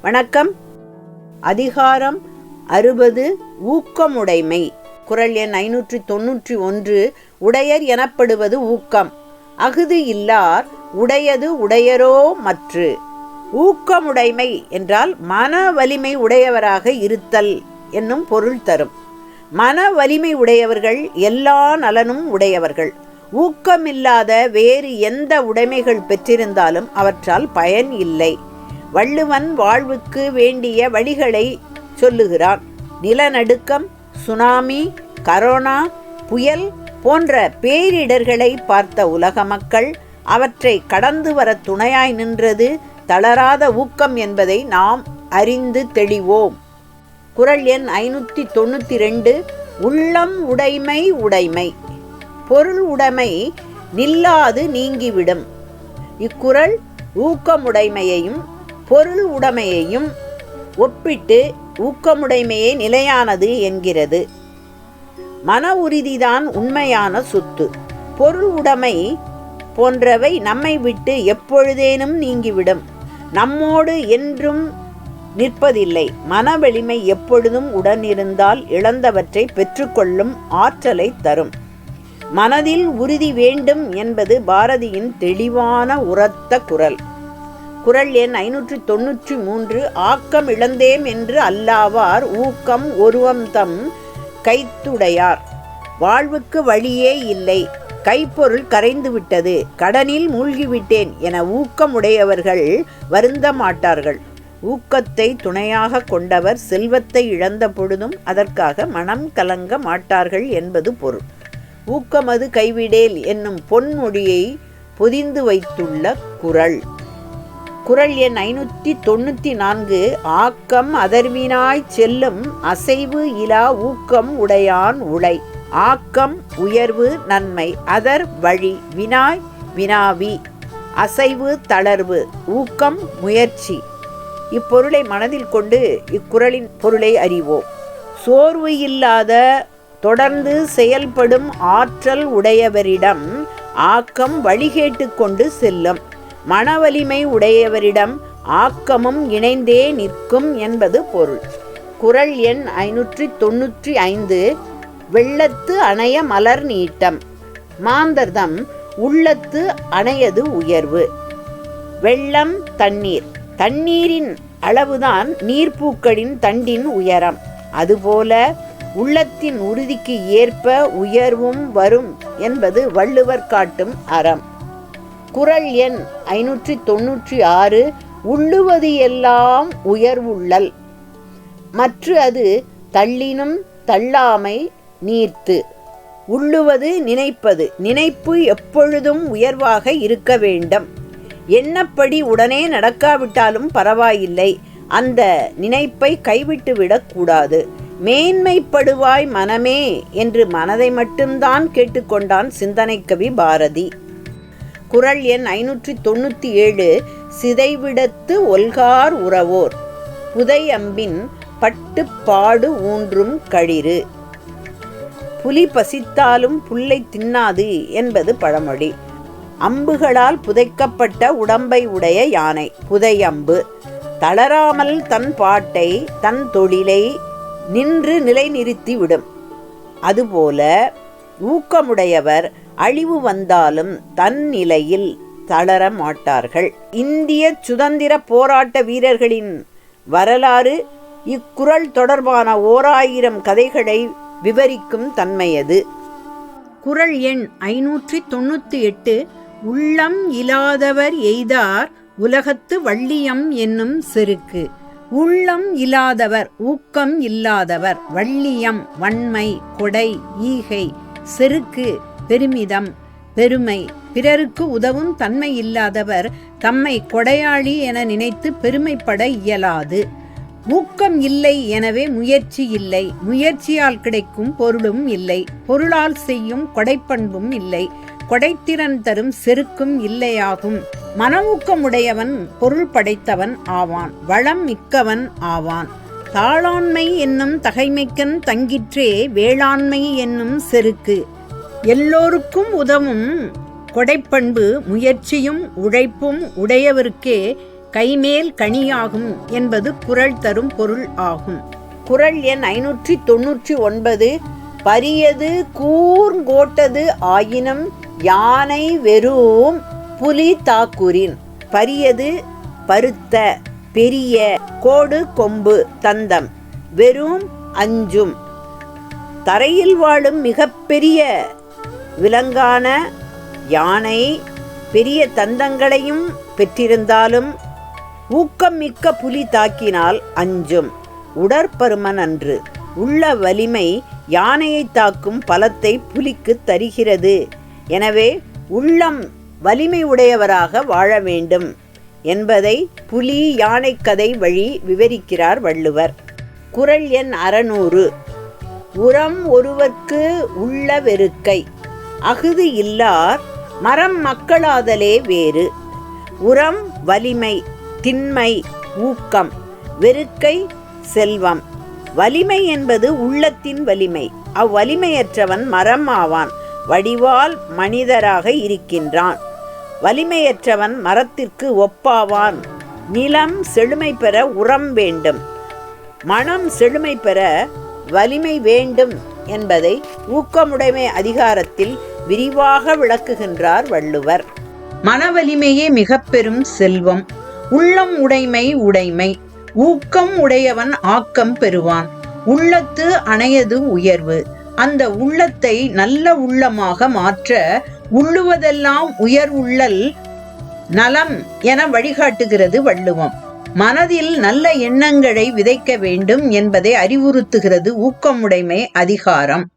வணக்கம். அதிகாரம் அறுபது ஊக்கமுடைமை. குரல் எண் ஐநூற்றி தொன்னூற்றி ஒன்று உடையர் எனப்படுவது ஊக்கம். அகுது இல்லார் உடையது உடையரோ மற்று. ஊக்கமுடைமை என்றால் மன வலிமை உடையவராக இருத்தல் என்னும் பொருள் தரும். மன வலிமை உடையவர்கள் எல்லா நலனும் உடையவர்கள். ஊக்கமில்லாத வேறு எந்த உடைமைகள் பெற்றிருந்தாலும் அவற்றால் பயன் இல்லை. வள்ளுவன் வாழ்வுக்கு வேண்டிய வழிகளை சொல்லுகிறான். நிலநடுக்கம் சுனாமி கரோனா புயல் போன்ற பேரிடர்களை பார்த்த உலக மக்கள் அவற்றை கடந்து வர துணையாய் நின்றது தளராத ஊக்கம் என்பதை நாம் அறிந்து தெளிவோம். குரல் எண் ஐநூற்றி தொண்ணூற்றி ரெண்டு உள்ளம் உடைமை உடைமை. பொருள் உடைமை நில்லாது நீங்கிவிடும். இக்குறள் ஊக்கமுடைமையையும் பொருள் உடைமையையும் ஒப்பிட்டு ஊக்கமுடைமையே நிலையானது என்கிறது. மன உறுதிதான் உண்மையான சொத்து. பொருள் உடைமை போன்றவை நம்மை விட்டு எப்பொழுதேனும் நீங்கிவிடும். நம்மோடு என்றும் நிற்பதில்லை. மன வலிமை எப்பொழுதும் உடனிருந்தால் இழந்தவற்றை பெற்றுக்கொள்ளும் ஆற்றலை தரும். மனதில் உறுதி வேண்டும் என்பது பாரதியின் தெளிவான உரத்த குரல். குரல் எண் ஐநூற்றி தொன்னூற்றி மூன்று ஆக்கம் இழந்தேம் என்று அல்லாவார் ஊக்கம் ஒருவம் தம் கைத்துடையார். வாழ்வுக்கு வழியே இல்லை கைப்பொருள் கரைந்து விட்டது கடனில் மூழ்கிவிட்டேன் என ஊக்கமுடையவர்கள் வருந்த மாட்டார்கள் ஊக்கத்தை துணையாக கொண்டவர் செல்வத்தை இழந்த பொழுதும் அதற்காக மனம் கலங்க மாட்டார்கள் என்பது பொருள். ஊக்கமது கைவிடேல் என்னும் பொன்மொழியை பொதிந்து வைத்துள்ள குரல். குரல் எண் ஐநூற்றி தொண்ணூற்றி நான்கு. ஆக்கம் அதர்வினாய் செல்லும் அசைவு இலா ஊக்கம் உடையான் உளை. ஆக்கம் உயர்வு நன்மை அதர் வழி வினாய் வினாவி. அசைவு தளர்வு ஊக்கம் முயற்சி. இப்பொருளை மனதில் கொண்டு இக்குறளின் பொருளை அறிவோம். சோர்வு இல்லாத தொடர்ந்து செயல்படும் ஆற்றல் உடையவரிடம் ஆக்கம் வழிகேட்டு கொண்டு செல்லும். மனவலிமை உடையவரிடம் ஆக்கமும் இணைந்தே நிற்கும் என்பது பொருள். குரல் எண் ஐநூற்றி தொன்னூற்றி ஐந்து வெள்ளத்து அணைய மலர் நீட்டம். மாந்தர்தம் உள்ளத்து அணையது உயர்வு. வெள்ளம் தண்ணீர். தண்ணீரின் அளவுதான் நீர்ப்பூக்களின் தண்டின் உயரம். அதுபோல உள்ளத்தின் உறுதிக்கு ஏற்ப உயர்வும் வரும் என்பது வள்ளுவர் காட்டும் அறம். குரல் எண் ஐநூற்றி தொன்னூற்றி ஆறு உள்ளுவது எல்லாம் உயர்வுள்ளல். மற்ற அது தள்ளினும் தள்ளாமை நீர்த்து. உள்ளுவது நினைப்பது நினைப்பு எப்பொழுதும் உயர்வாக இருக்க வேண்டும். எண்ணப்படி உடனே நடக்காவிட்டாலும் பரவாயில்லை அந்த நினைப்பை கைவிட்டு விடக்கூடாது மேன்மைப்படுவாய் மனமே என்று மனதை மட்டும்தான் கேட்டுக்கொண்டான் சிந்தனை கவி பாரதி. குரல் எண் ஐநூற்றி தொண்ணூற்றி ஏழு சிதைவிடத்து ஒல்கார் உறவோர் புதை அம்பின் பட்டு பாடு ஊன்றும் களிறு புலி பசித்தாலும் புல்லை தின்னாது என்பது பழமொழி. அம்புகளால் புதைக்கப்பட்ட உடம்பை உடைய யானை புதையம்பு. தளராமல் தன் பாட்டை தன் தொழிலை நின்று நிலைநிறுத்தி விடும் அதுபோல ஊக்கமுடையவர் அழிவு வந்தாலும் தன் நிலையில் தளர மாட்டார்கள். இந்திய சுதந்திர போராட்ட வீரர்களின் வரலாறு இக்குரல் தொடர்பான ஓராயிரம் கதைகளை விவரிக்கும் தன்மையது. குரல் எண் ஐநூற்றி தொண்ணூற்றி எட்டு உள்ளம் இல்லாதவர் எய்தார் உலகத்து வள்ளியம் என்னும் செருக்கு. உள்ளம் இல்லாதவர் ஊக்கம் இல்லாதவர் வள்ளியம் வன்மை கொடை ஈகை செருக்கு பெருமிதம் பெருமை. பிறருக்கு உதவும் தன்மை இல்லாதவர் தம்மை கொடையாளி என நினைத்து பெருமைப்பட இயலாது. ஊக்கம் இல்லை எனவே முயற்சி இல்லை. முயற்சியால் கிடைக்கும் பொருளும் இல்லை. பொருளால் செய்யும் கொடைப்பண்பும் இல்லை. கொடைத்திறன் தரும் செருக்கும் இல்லையாகும். மனமூக்கமுடையவன் பொருள் படைத்தவன் ஆவான். வளம் மிக்கவன் ஆவான். தாளாண்மை என்னும் தகைமைக்கன் தங்கிற்றே வேளாண்மை என்னும் செருக்கு. எல்லோருக்கும் உதவும் கொடைப்பண்பு முயற்சியும் உழைப்பும் உடையவருக்கே கைமேல் கனியாகும் என்பது குறள் தரும் பொருள் ஆகும். குறள் எண் ஐநூற்றி தொன்னூற்றி ஒன்பது பரியது கூர்ங்கோட்டது ஆயினும் யானை வெறும் புலி தாக்குரின் பரியது பருத்த பெரிய கோடு கொம்பு தந்தம் வெறும் அஞ்சும். தரையில் வாழும் மிகப்பெரிய விலங்கான யானை பெரிய தந்தங்களையும் பெற்றிருந்தாலும் ஊக்கம் மிக்க புலி தாக்கினால் அஞ்சும். உடற்பருமன் அன்று உள்ள வலிமை யானையை தாக்கும் பலத்தை புலிக்கு தருகிறது. எனவே உள்ளம் வலிமை உடையவராக வாழ வேண்டும். என்பதை புலி யானை கதை வழி விவரிக்கிறார் வள்ளுவர். குறள் எண் அறநூறு. உரம் ஒருவர்க்கு உள்ள வெறுக்கை. அகுது இல்லார் மரம் மக்களாதலே வேறு. உரம் வலிமை திண்மை ஊக்கம். வெறுக்கை செல்வம். வலிமை என்பது உள்ளத்தின் வலிமை. அவ்வலிமையற்றவன் மரம் ஆவான். வடிவால் மனிதராக இருக்கின்றான். வலிமையற்றவன் மரத்திற்கு ஒப்பாவான். நிலம் செழுமை பெற உரம் வேண்டும். மனம் செழுமை பெற வலிமை வேண்டும் என்பதை ஊக்கமுடைமை அதிகாரத்தில் விரிவாக விளக்குகின்றார் வள்ளுவர். மன வலிமையே மிக பெரும் செல்வம். உள்ளம் உடைமை உடைமை. ஊக்கம் உடையவன் ஆக்கம் பெறுவான். உள்ளத்து அணையது உயர்வு. அந்த உள்ளத்தை நல்ல உள்ளமாக மாற்ற உள்ளுவதெல்லாம் உயர் உள்ளல் நலம் என வழிகாட்டுகிறது வள்ளுவம். மனதில் நல்ல எண்ணங்களை விதைக்க வேண்டும் என்பதை அறிவுறுத்துகிறது ஊக்கமுடைமை அதிகாரம்.